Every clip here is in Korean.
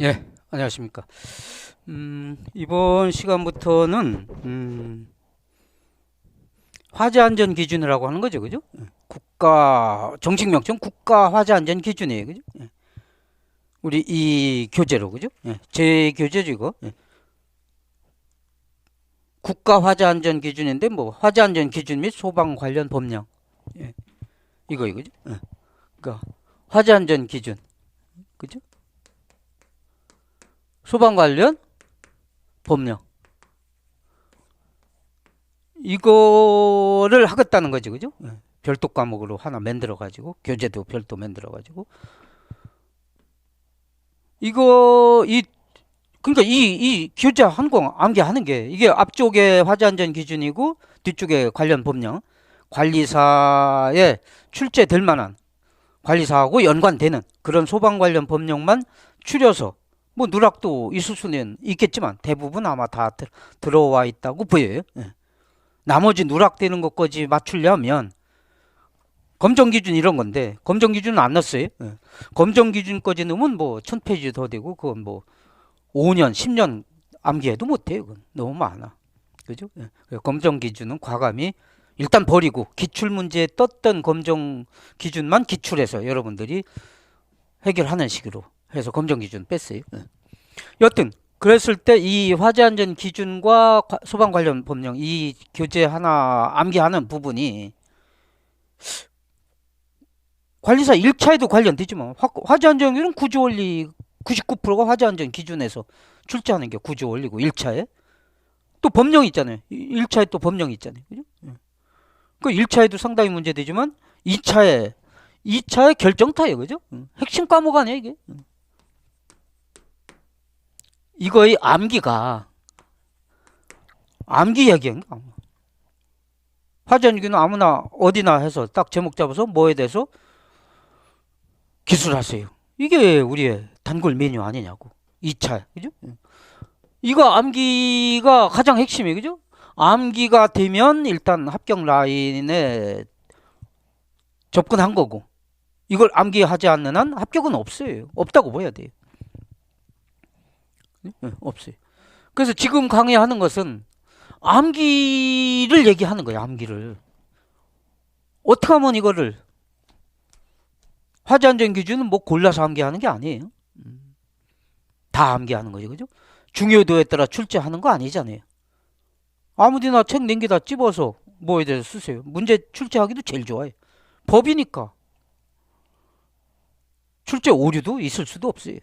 예, 안녕하십니까. 음, 이번 시간부터는, 음, 화재 안전 기준이라고 하는 거죠. 그죠? 예, 국가, 정식 명칭 국가 화재 안전 기준이에요. 그죠? 예. 우리 이 교재로, 그죠? 예, 제 교재죠, 이거. 예. 국가 화재 안전 기준인데, 뭐, 화재 안전 기준 및 소방 관련 법령. 예. 이거, 이거죠? 예. 그니까, 화재 안전 기준. 그죠? 소방 관련 법령. 이거를 하겠다는 거지, 그죠? 예. 별도 과목으로 하나 만들어 가지고 교재도 별도 만들어 가지고 이거 이 그러니까 이 이 교재 한공 암기하는 게 이게 앞쪽에 화재 안전 기준이고 뒤쪽에 관련 법령 관리사에 출제될 만한 관리사하고 연관되는 그런 소방 관련 법령만 추려서 뭐 누락도 있을 수는 있겠지만 대부분 아마 다 들, 들어와 있다고 보여요. 예. 나머지 누락되는 것까지 맞추려면 검정 기준 이런 건데 검정 기준은 안 넣었어요. 예. 검정 기준까지 넣으면 뭐 천 페이지 더 되고 그건 뭐 5년, 10년 암기해도 못 해요. 그건 너무 많아. 그죠? 예. 그래서 검정 기준은 과감히 일단 버리고 기출 문제에 떴던 검정 기준만 기출해서 여러분들이 해결하는 식으로 해서 검정 기준 뺐어요. 예. 여튼 그랬을 때 이 화재 안전 기준과 과- 소방 관련 법령 이 교재 하나 암기하는 부분이 관리사 1차에도 관련되지만 화- 화재 안전 기준은 구조 원리 99%가 화재 안전 기준에서 출제하는 게 구조 원리고 1차에 또 법령이 있잖아요. 1차에 또 법령이 있잖아요. 그죠? 예. 그 1차에도 상당히 문제되지만 2차에 2차에 결정타예요. 그죠? 응. 핵심 과목 아니에요, 이게. 응. 이거의 암기가 암기 이야기인 거. 화전기는 아무나 어디나 해서 딱 제목 잡아서 뭐에 대해서 기술하세요. 이게 우리의 단골 메뉴 아니냐고. 2차. 그죠? 응. 이거 암기가 가장 핵심이에요. 그죠? 암기가 되면 일단 합격 라인에 접근한 거고 이걸 암기하지 않는 한 합격은 없어요. 없다고 봐야 돼요. 네? 네, 없어요. 그래서 지금 강의하는 것은 암기를 얘기하는 거예요. 암기를 어떻게 하면 이거를 화재 안전 기준은 뭐 골라서 암기하는 게 아니에요. 음. 다 암기하는 거죠, 그죠? 중요도에 따라 출제하는 거 아니잖아요. 아무데나 책 냉기다 찝어서 뭐에 대해서 쓰세요. 문제 출제하기도 제일 좋아요. 법이니까. 출제 오류도 있을 수도 없어요.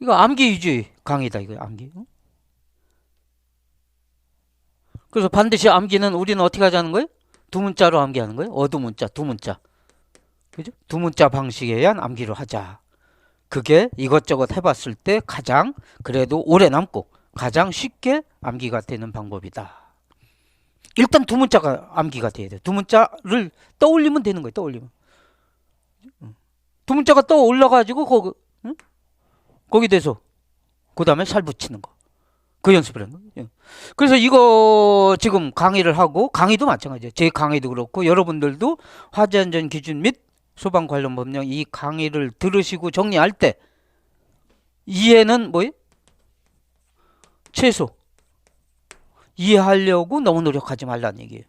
음. 이거 암기 위주의 강의다 이거 암기. 응? 그래서 반드시 암기는 우리는 어떻게 하자는 거예요? 두 문자로 암기하는 거예요. 어두 문자, 두 문자. 그죠? 두 문자 방식에 의한 암기를 하자. 그게 이것저것 해봤을 때 가장 그래도 오래 남고 가장 쉽게 암기가 되는 방법이다. 일단 두 문자가 암기가 돼야 돼. 두 문자를 떠올리면 되는 거예요. 떠올리면. 두 문자가 떠올라가지고 응? 거기 대서 그 다음에 살 붙이는 거. 그 연습을 하는 거예요. 그래서 이거 지금 강의를 하고 강의도 마찬가지예요. 제 강의도 그렇고 여러분들도 화재안전 기준 및 소방 관련 법령 이 강의를 들으시고 정리할 때 이해는 뭐예요? 최소 이해하려고 너무 노력하지 말라는 얘기예요.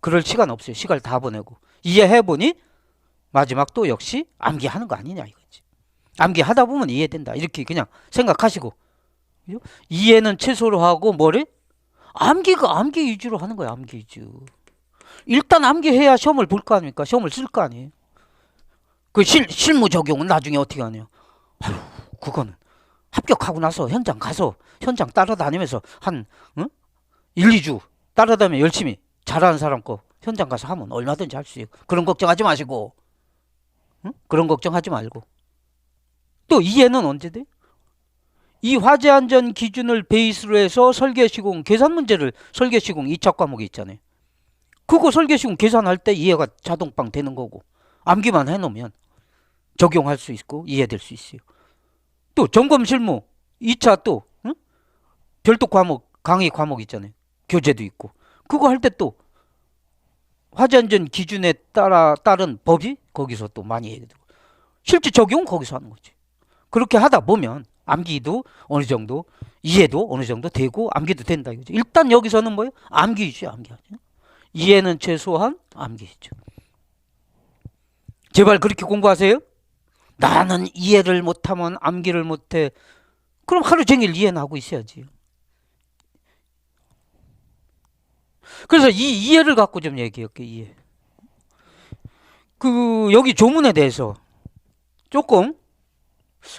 그럴 시간 없어요. 시간을 다 보내고 이해해 보니 마지막 또 역시 암기하는 거 아니냐 이거지. 암기하다 보면 이해된다. 이렇게 그냥 생각하시고 그죠? 이해는 최소로 하고 뭐를 암기가 암기 위주로 하는 거야. 암기 위주. 일단 암기해야 시험을 볼 거 아닙니까? 시험을 쓸 거 아니에요. 그 실, 실무 적용은 나중에 어떻게 하냐? 아유, 그거는 합격하고 나서 현장 가서 현장 따라다니면서 한 응? 1, 2주 따라다니면 열심히 잘하는 사람 거 현장 가서 하면 얼마든지 할 수 있고 그런 걱정하지 마시고 응? 그런 걱정하지 말고 또 이해는 언제 돼? 이 화재 안전 기준을 베이스로 해서 설계 시공 계산 문제를 설계 시공 2차 과목에 있잖아요. 그거 설계 시공 계산할 때 이해가 자동빵 되는 거고 암기만 해놓으면 적용할 수 있고 이해될 수 있어요. 또 점검 실무 2차 또 응? 별도 과목 강의 과목 있잖아요. 교재도 있고 그거 할 때 또 화재 안전 기준에 따라 따른 법이 거기서 또 많이 해야 되고 실제 적용 거기서 하는 거지. 그렇게 하다 보면 암기도 어느 정도 이해도 어느 정도 되고 암기도 된다 이거죠. 일단 여기서는 뭐예요? 암기죠, 암기하죠. 이해는 최소한 암기죠. 제발 그렇게 공부하세요. 나는 이해를 못하면 암기를 못해. 그럼 하루 종일 이해는 하고 있어야지. 그래서 이 이해를 갖고 좀 얘기할게요. 이해. 그 여기 조문에 대해서 조금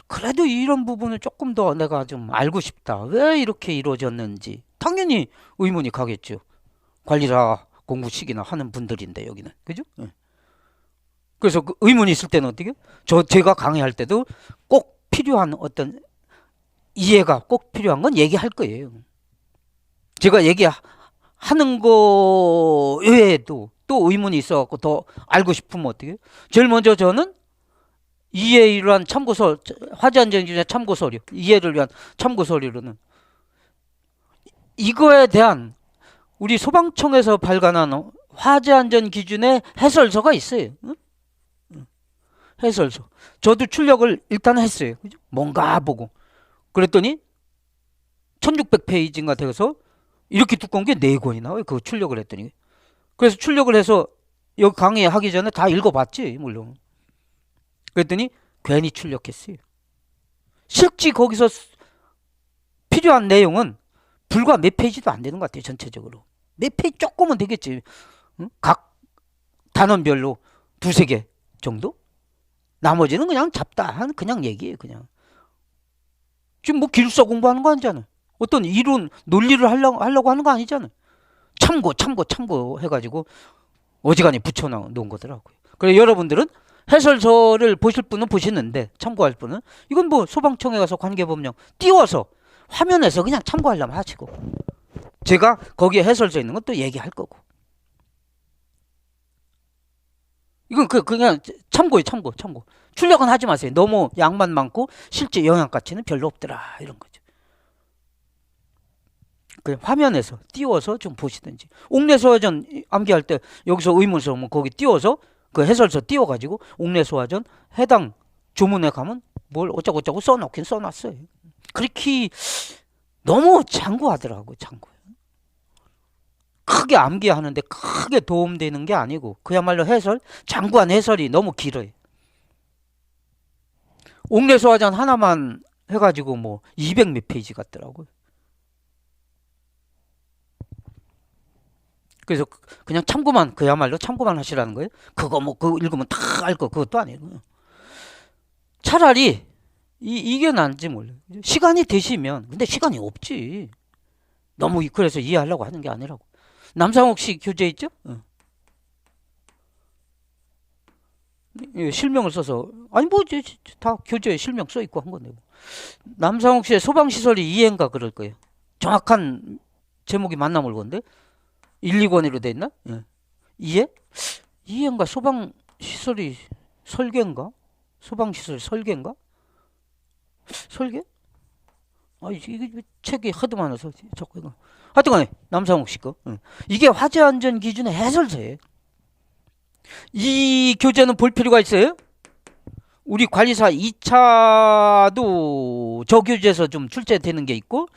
그래도 이런 부분을 조금 더 내가 좀 알고 싶다. 왜 이렇게 이루어졌는지 당연히 의문이 가겠죠. 관리라 공부식이나 하는 분들인데 여기는 그죠? 예. 그래서 그 의문이 있을 때는 어떻게? 저 제가 강의할 때도 꼭 필요한 어떤 이해가 꼭 필요한 건 얘기할 거예요. 제가 얘기하는 거 외에도 또 의문이 있어갖고 더 알고 싶으면 어떻게? 제일 먼저 저는 이해를 위한 참고서 화제안전 기준의 참고서류 이해를 위한 참고서류로는 이거에 대한 우리 소방청에서 발간한 화재 안전 기준의 해설서가 있어요. 해설서. 저도 출력을 일단 했어요. 뭔가 보고. 그랬더니 1600페이지인가 돼서 이렇게 두꺼운 게 네 권이 나와요. 그거 출력을 했더니. 그래서 출력을 해서 여기 강의 하기 전에 다 읽어봤지, 물론. 그랬더니 괜히 출력했어요. 실제 거기서 필요한 내용은 불과 몇 페이지도 안 되는 것 같아요, 전체적으로. 몇 페이지 조금은 되겠지. 응? 각 단원별로 두세 개 정도? 나머지는 그냥 잡다한 그냥 얘기예요, 그냥. 지금 뭐 기술사 공부하는 거 아니잖아. 어떤 이론, 논리를 하려고, 하려고 하는 거 아니잖아. 참고, 참고, 참고 해가지고 어지간히 붙여놓은 거더라고요. 그래 여러분들은 해설서를 보실 분은 보시는데 참고할 분은 이건 뭐 소방청에 가서 관계법령 띄워서 화면에서 그냥 참고하려면 하시고 제가 거기에 해설서 있는 건 또 얘기할 거고. 이건 그 그냥 참고에 참고 참고. 출력은 하지 마세요. 너무 양만 많고 실제 영향 가치는 별로 없더라 이런 거죠. 그 화면에서 띄워서 좀 보시든지. 옥내소화전 암기할 때 여기서 의문서 오면 거기 띄워서 그 해설서 띄워가지고 옥내 소화전 해당 조문에 가면 뭘 어쩌고저쩌고 써놓긴 써놨어요. 그렇게 너무 참고하더라고 참고 크게 암기하는데 크게 도움되는 게 아니고 그야말로 해설 장구한 해설이 너무 길어요. 옥내 소화전 하나만 해가지고 뭐 200 몇 페이지 같더라고요 그래서 그냥 참고만 그야말로 참고만 하시라는 거예요 그거 뭐 그거 읽으면 다 알 거 그것도 아니고 차라리 이, 이게 난지 몰라요. 시간이 되시면, 근데 시간이 없지. 너무 그래서 이해하려고 하는 게 아니라고. 남상욱 씨 교재 있죠? 어. 예, 실명을 써서 아니 뭐다 교재에 실명 써 있고 한 건데 뭐. 남상욱 씨의 소방시설이 이해인가 그럴 거예요. 정확한 제목이 맞나 모르건데 1, 2권으로 돼 있나? 예. 이해? 이해인가 소방시설이 설계인가? 소방시설 설계인가? 설계? 아, 이게 책이 하도 많아서 자꾸 이거. 하여튼 간에 남상욱 씨 거. 응. 이게 화재 안전 기준의 해설서예요. 이 교재는 볼 필요가 있어요? 우리 관리사 2차도 저 교재에서 좀 출제되는 게 있고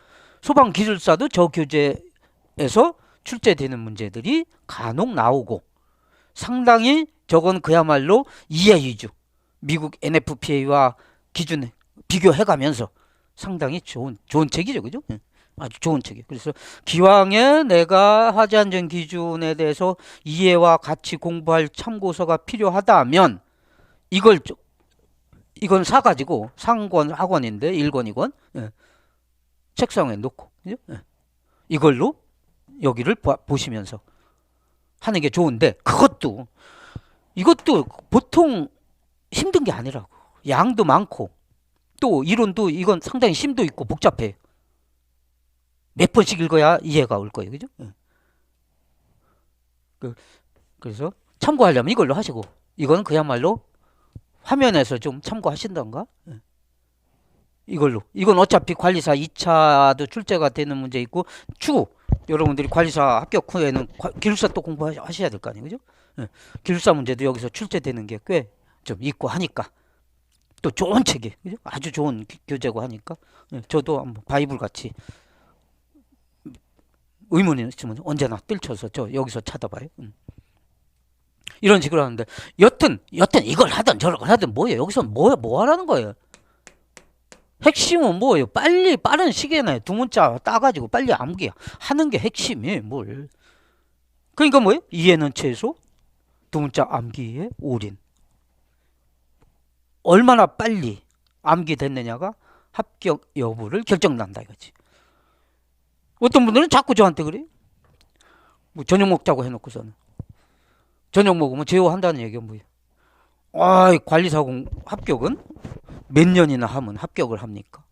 소방 기술사도 저 교재에서 출제되는 문제들이 간혹 나오고 상당히 저건 그야말로 이해 위주. 미국 NFPA와 기준 비교해 가면서 상당히 좋은 좋은 책이죠, 그죠? 예. 아주 좋은 책이에요. 그래서 기왕에 내가 화재 안전 기준에 대해서 이해와 같이 공부할 참고서가 필요하다면 이걸 이건 사 가지고 상권 학원인데 1권 2권 예. 책상에 놓고 그죠? 예. 이걸로 여기를 보, 시면서 하는 게 좋은데 그것도 이것도 보통 힘든 게 아니라고 양도 많고 또 이론도 이건 상당히 심도 있고 복잡해. 몇 번씩 읽어야 이해가 올 거예요. 그죠? 예. 그, 그래서 참고하려면 이걸로 하시고 이거는 그야말로 화면에서 좀 참고하신던가 예. 이걸로 이건 어차피 관리사 2차도 출제가 되는 문제 있고 추 여러분들이 관리사 합격 후에는 기술사 또 공부하셔야 될 거 아니에요 그죠 예. 기술사 문제도 여기서 출제되는 게 꽤 좀 있고 하니까 또 좋은 책이 그죠? 아주 좋은 교- 교재고 하니까 예, 저도 한번 바이블 같이 의문이 있으면 언제나 뜰쳐서 저 여기서 찾아봐요. 음. 이런 식으로 하는데 여튼 여튼 이걸 하든 저걸 하든 뭐예요? 여기서 뭐뭐 하라는 거예요? 핵심은 뭐예요? 빨리 빠른 시기에 내두 문자 따가지고 빨리 암기 하는 게 핵심이에요. 뭘? 그러니까 뭐예요? 이해는 최소, 두 문자 암기에 올인. 얼마나 빨리 암기됐느냐가 합격 여부를 결정난다 이거지. 어떤 분들은 자꾸 저한테 그래요. 뭐 저녁 먹자고 해놓고서는 저녁 먹으면 제어한다는 얘기가 뭐예요? 아, 관리사공 합격은 몇 년이나 하면 합격을 합니까?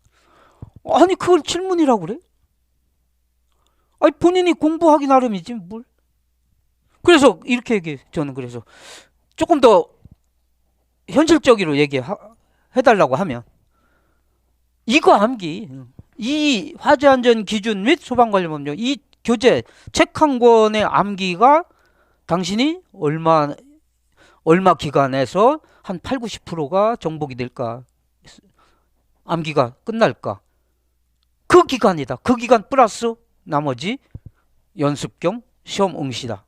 아니 그걸 질문이라고 그래? 아니 본인이 공부하기 나름이지 뭘? 그래서 이렇게 얘기해 저는 그래서 조금 더 현실적으로 얘기해달라고 하면 이거 암기 이 화재안전 기준 및 소방관리법령 이 교재 책 한 권의 암기가 당신이 얼마 얼마 기간에서 한 8, 90%가 정복이 될까 암기가 끝날까? 그 기간이다. 그 기간 플러스 나머지 연습 겸 시험 응시다